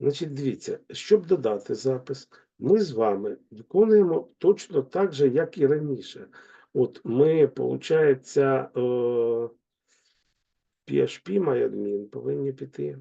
Значить, дивіться, щоб додати запис, ми з вами виконуємо точно так же, як і раніше. От ми, виходить, е, PHP MyAdmin повинні піти,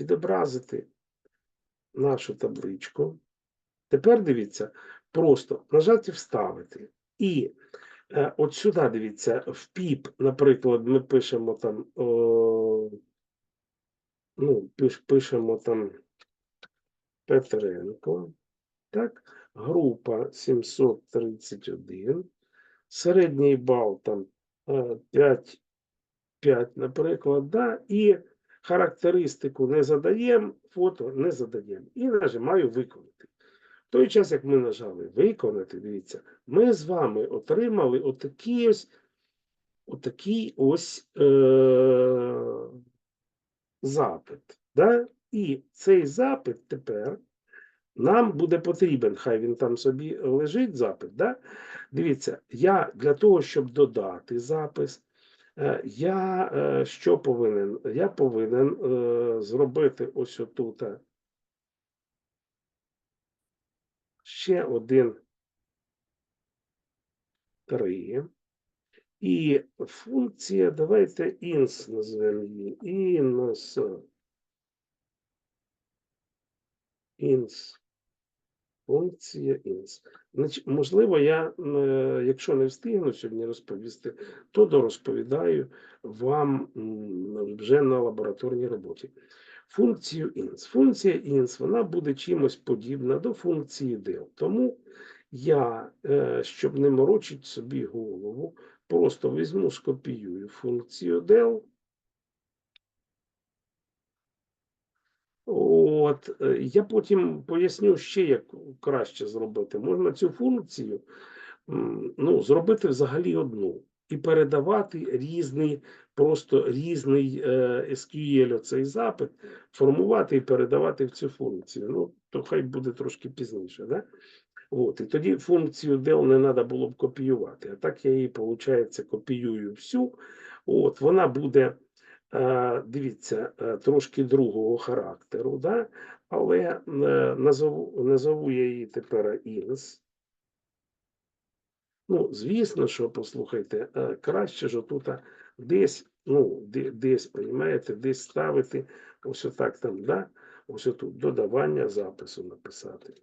відобразити нашу табличку. Тепер дивіться, просто нажати вставити. І е, от сюди дивіться, в PIP, наприклад, ми пишемо там, о, ну, пишемо там Петренко, так, група 731, середній бал там е, 5, 5, наприклад, да, і характеристику не задаємо, фото не задаємо. І нажимаю виконати. В той час, як ми нажали виконати, дивіться, ми з вами отримали отакий ось, отакий ось е- запит. Да? І цей запит тепер нам буде потрібен, хай він там собі лежить запит. Да? Дивіться, я для того, щоб додати запис, е, я е, що повинен? Я повинен е, зробити ось отут ще один три. І функція, давайте ins назвемо її. Ins. Ins. Функція. Значить, можливо, я, е, якщо не встигну сьогодні розповісти, то дорозповідаю вам вже на лабораторній роботі. Функцію ins. Функція ins вона буде чимось подібна до функції del. Тому я, е, щоб не морочити собі голову, просто візьму, скопіюю функцію del. От, е, я потім поясню ще, як краще зробити. Можна цю функцію ну, зробити взагалі одну і передавати різний, просто різний е, SQL цей запит, формувати і передавати в цю функцію. Ну, то хай буде трошки пізніше. Да? От, і тоді функцію del не треба було б копіювати. А так я її, виходить, копіюю всю. От, вона буде. Е, Дивіться, е, трошки другого характеру, да? але е, назову, назову я її тепер ins. Ну, звісно, що послухайте, краще ж отут десь, ну, десь, понімаєте, десь ставити ось отак там, да? ось тут додавання запису написати.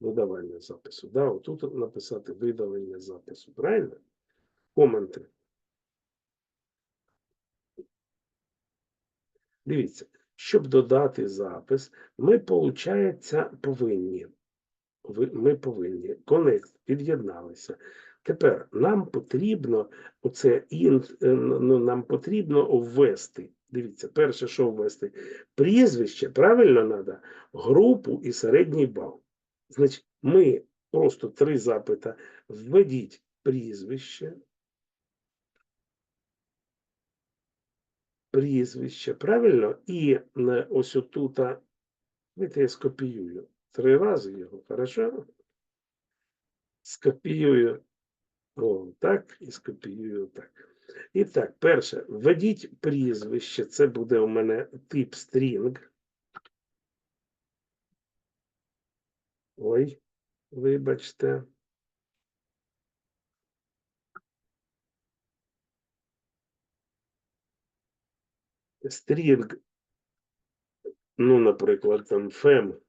Додавання запису. Да? Отут написати видалення запису. Правильно? Коменти. Дивіться, щоб додати запис, ми, виходить, повинні. Ми повинні. Connect, під'єдналися. Тепер нам потрібно оце е, ну, нам потрібно ввести. Дивіться, перше, що ввести? Прізвище, правильно треба, групу і середній бал. Значить, ми просто три запита. Введіть прізвище, прізвище, правильно? І е, ось отут, давайте я скопіюю три рази його, хорошо? Скопіюю о, так, і скопіюю так. І так, перше, введіть прізвище, це буде у мене тип string. Ой, вибачте. Стрінг, ну, наприклад, там фем.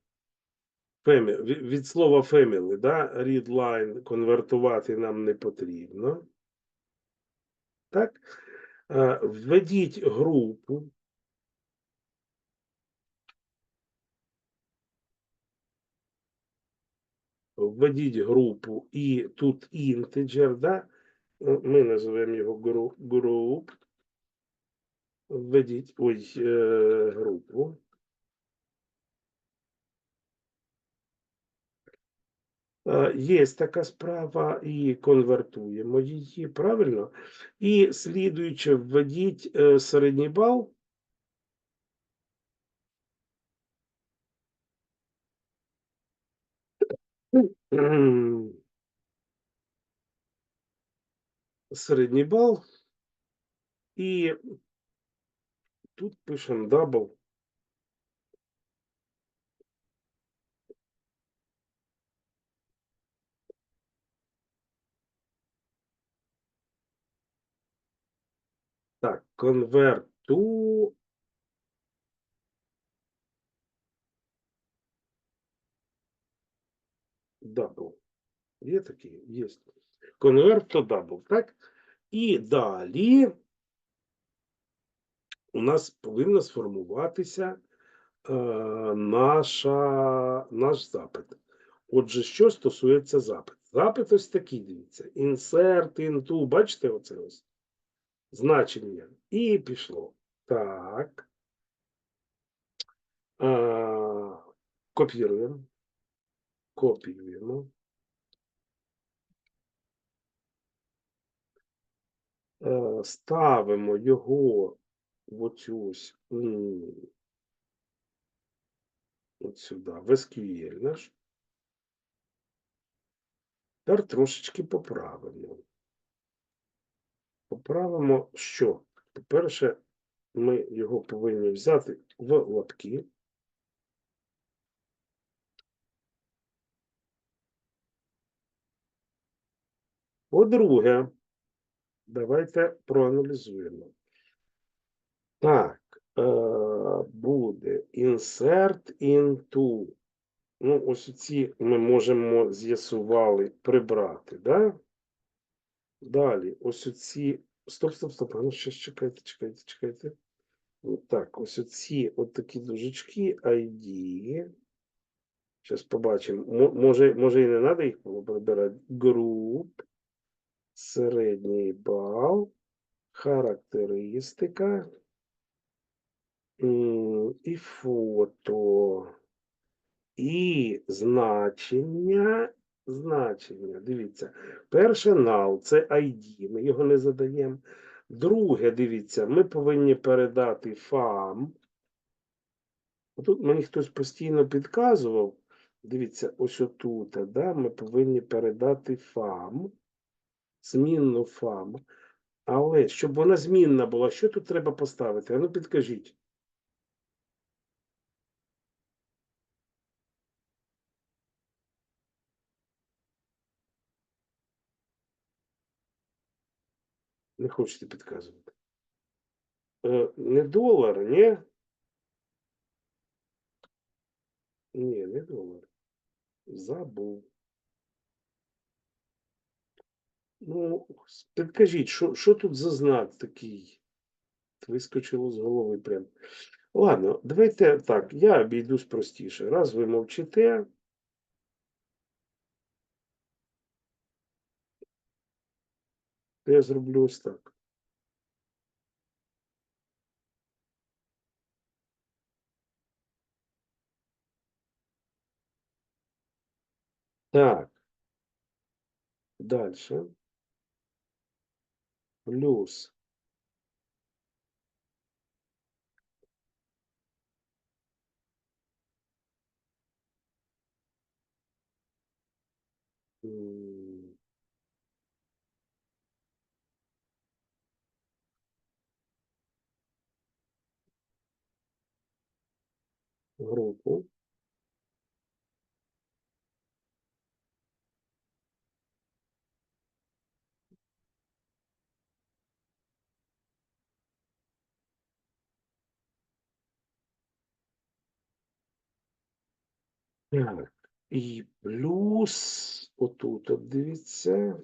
Фемі, від, слова family, да, read line конвертувати нам не потрібно. Так? Введіть групу. Введіть групу і тут integer, да? Ну, Ми називаємо його гру- group. Введіть ой, е, групу. Е, Є така справа, і конвертуємо її, правильно? І слідуючи, введіть е, середній бал. Середній бал. І тут пишемо double. Так, to double. Є такі? Є. Convert to double, так? І далі у нас повинна сформуватися е, наша, наш запит. Отже, що стосується запиту? Запит ось такий, дивіться. Insert into, бачите оце ось? Значення. І пішло. Так. Е, копіруємо. Копіюємо. Е, ставимо його в оцю ось от сюди, в SQL наш. Тепер трошечки поправимо. Поправимо що? По-перше, ми його повинні взяти в лапки. По-друге, давайте проаналізуємо. Так, е, буде insert into. Ну, ось ці ми можемо з'ясували прибрати, да? Далі, ось оці. Стоп, стоп, стоп. Ну ще чекайте, чекайте, чекайте. Так, ось оці от такі дужечки ID. Зараз побачимо. Мо- Може, може і не треба їх прибирати. Груп, середній бал, характеристика і фото. І значення. Значення. Дивіться. Перше null – це ID, ми його не задаємо. Друге, дивіться, ми повинні передати FAM. Тут мені хтось постійно підказував. Дивіться, ось отут, да, ми повинні передати FAM, змінну FAM. Але щоб вона змінна була, що тут треба поставити? Ну підкажіть. Не хочете підказувати. Е, не долар, ні? Ні, не долар. Забув. Ну, підкажіть, що, що тут за знак такий? Вискочило з голови прям. Ладно, давайте так, я обійдусь простіше. Раз ви мовчите, я зроблю ось так. Так. Дальше. Плюс. Групу. Так. І плюс отут, от дивіться.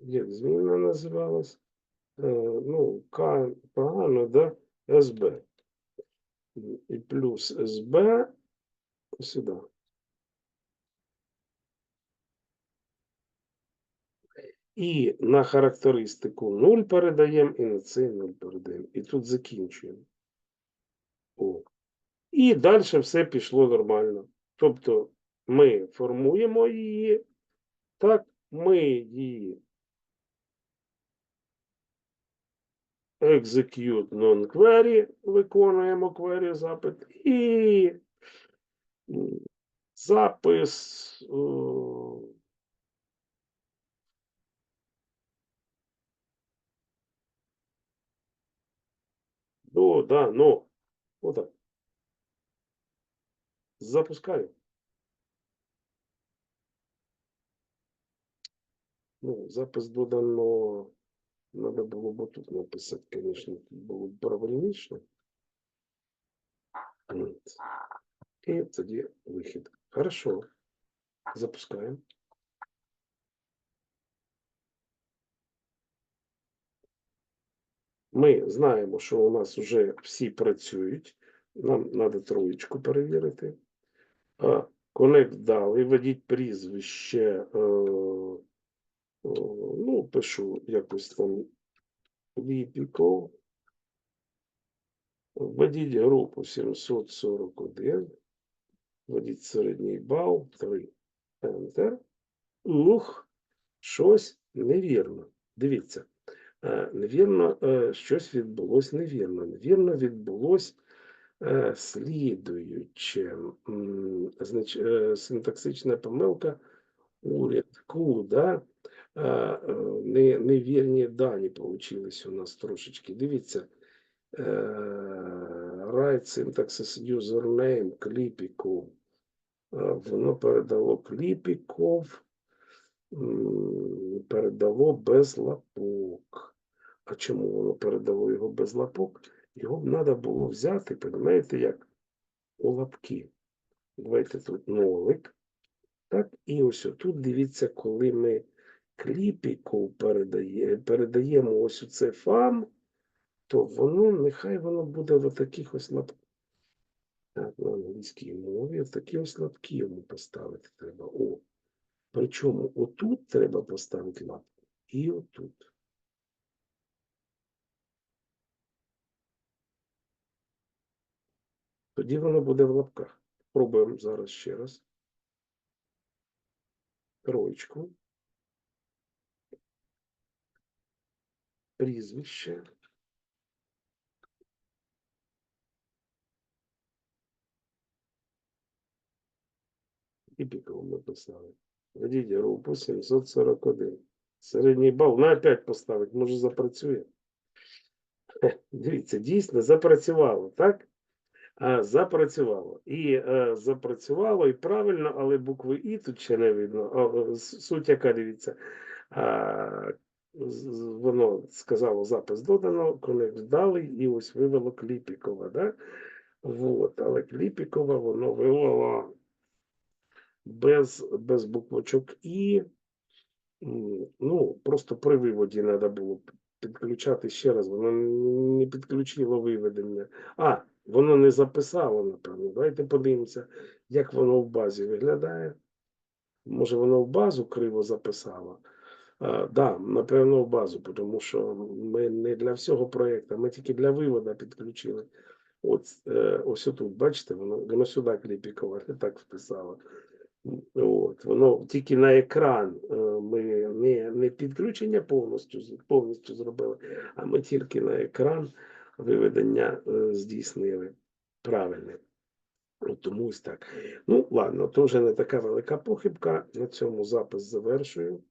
Як зміна називалась? Е, ну, К погано, да? СБ. І плюс СБ сюди. І на характеристику 0 передаємо, і на цей 0 передаємо. І тут закінчуємо. О. І далі все пішло нормально. Тобто ми формуємо її, так, ми її execute non-query, виконуємо query запит, і запис. е, Ну, да, ну, отак. Запускаю. Ну, запис додано. Надо було б тут написати, звісно, було б правильніше. І тоді вихід. Хорошо. Запускаємо. Ми знаємо, що у нас вже всі працюють. Нам треба троєчку перевірити. Connect дали, введіть прізвище. Е, е, ну, пишу якось там Ліпіков. Введіть групу 741. Введіть середній бал 3. Enter. Ух, щось невірно. Дивіться. Е, Невірно, е, щось відбулось невірно. Невірно відбулось е, слідуюче. Знач, синтаксична помилка у рядку, да? Не- Невірні дані получились у нас трошечки. Дивіться. Write syntaxis username кліпіков. Воно передало кліпіков, передало без лапок. А чому воно передало його без лапок? Його б треба було взяти, розумієте, як у лапки. Давайте тут нолик. Так, і ось тут дивіться, коли ми кліпіку передає, передаємо ось у це фам, то воно, нехай воно буде в таких ось лапках. Так, на англійській мові такі ось лапки йому поставити треба. О. Причому отут треба поставити лапку і отут. Тоді воно буде в лапках. Пробуємо зараз ще раз. Троєчку. Прізвище. І піково писали. Введіть групу 741. Середній бал. На опять поставити, може запрацює. Дивіться, дійсно запрацювало, так? А, запрацювало. І е, запрацювало, і правильно, але букви І тут ще не видно. О, суть яка дивіться. Воно сказало запис додано, конект дали, і ось вивело Кліпікова, да? Вот, але Кліпікова воно вивело без, без буквочок І. Ну, просто при виводі треба було підключати ще раз. Воно не підключило виведення. А, воно не записало, напевно. Давайте подивимося, як воно в базі виглядає. Може, воно в базу криво записало. Так, да, напевно, в базу, тому що ми не для всього проєкту, ми тільки для виводу підключили. От, е, ось тут, бачите, воно, воно сюди кліпіково, так вписало. От, воно тільки на екран е, ми не, не підключення повністю, повністю зробили, а ми тільки на екран виведення е, здійснили правильне. Тому ось так. Ну, ладно, то вже не така велика похибка. На цьому запис завершую.